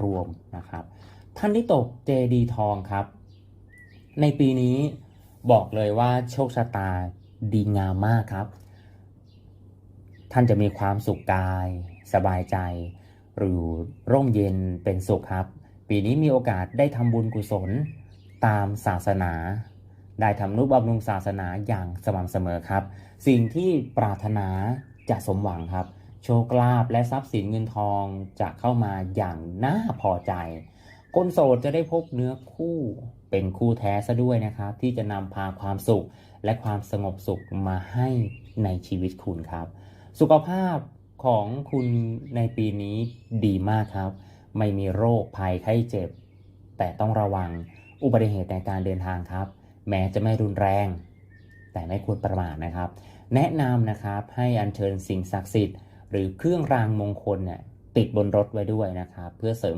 รวมนะครับ ท่านที่ตกเจดีทองครับ ในปีนี้บอกเลยว่าโชคชะตาดีงามมากครับ ท่านจะมีความสุขกาย สบายใจ หรือร่มเย็นเป็นสุขครับ ปีนี้มีโอกาสได้ทำบุญกุศลตามศาสนา ได้ทำนุบำรุงศาสนาอย่างสม่ำเสมอครับ สิ่งที่ปรารถนาจะสมหวังครับ โชคลาภและทรัพย์สินเงินทองจะเข้ามาอย่างน่าพอใจคนโสดจะได้พบเนื้อคู่เป็นคู่แท้ซะด้วยนะครับ ที่จะนำพาความสุขและความสงบสุขมาให้ในชีวิตคุณครับ สุขภาพของคุณในปีนี้ดีมากครับ ไม่มีโรคภัยไข้เจ็บ แต่ต้องระวังอุบัติเหตุในการเดินทางครับ แม้จะไม่รุนแรง แต่ไม่ควรประมาทนะครับ แนะนำนะครับให้อัญเชิญสิ่งศักดิ์สิทธิ์ หรือเครื่องรางมงคลเนี่ยติดบนรถไว้ด้วยนะครับ เพื่อเสริม